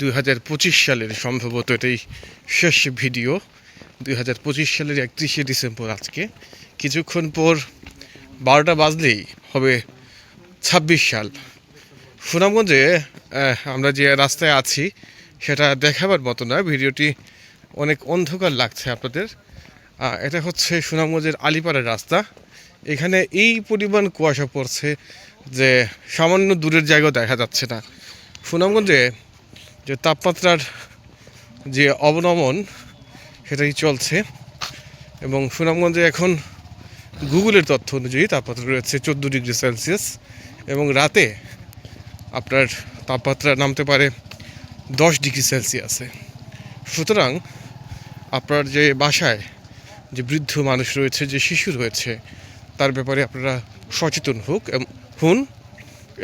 দুই হাজার পঁচিশ সালের সম্ভবত এটাই শেষ ভিডিও। দুই হাজার পঁচিশ সালের একত্রিশে ডিসেম্বর আজকে। কিছুক্ষণ পর বারোটা বাজলেই হবে ছাব্বিশ সাল। সুনামগঞ্জে আমরা যে রাস্তায় আছি, সেটা দেখাবার মতো না ভিডিওটি অনেক অন্ধকার লাগছে আপনাদের। এটা হচ্ছে সুনামগঞ্জের আলিপাড়ার রাস্তা। এখানে এই পরিমাণ কুয়াশা পড়ছে যে সামান্য দূরের জায়গাও দেখা যাচ্ছে না। সুনামগঞ্জে যে তাপমাত্রার যে অবনমন সেটাই চলছে এবং সুনামগঞ্জে এখন গুগলের তথ্য অনুযায়ী তাপমাত্রা রয়েছে চোদ্দ ডিগ্রি সেলসিয়াস এবং রাতে আপনার তাপমাত্রা নামতে পারে দশ ডিগ্রি সেলসিয়াসে। সুতরাং আপনার যে বাসায় যে বৃদ্ধ মানুষ রয়েছে, যে শিশু রয়েছে, তার ব্যাপারে আপনারা সচেতন হোক হন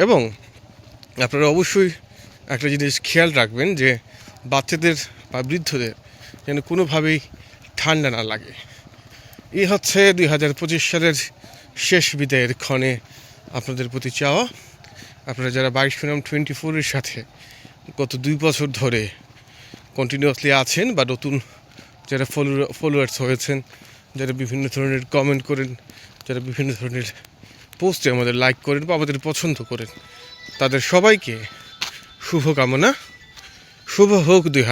এবং আপনারা অবশ্যই একটা জিনিস খেয়াল রাখবেন যে বাচ্চাদের বা বৃদ্ধদের যেন কোনোভাবেই ঠান্ডা না লাগে। এই হচ্ছে দুই হাজার পঁচিশ সালের শেষ বিদায়ের ক্ষণে আপনাদের প্রতি চাওয়া। আপনারা যারা বাইশ সুনাম টোয়েন্টি ফোরের সাথে গত দুই বছর ধরে কন্টিনিউয়াসলি আছেন বা নতুন যারা ফলো ফলোয়ার্স হয়েছেন, যারা বিভিন্ন ধরনের কমেন্ট করেন, যারা বিভিন্ন ধরনের পোস্টে আমাদের লাইক করেন বা আমাদের পছন্দ করেন, তাদের সবাইকে শুভকামনা শুভ হোক দুই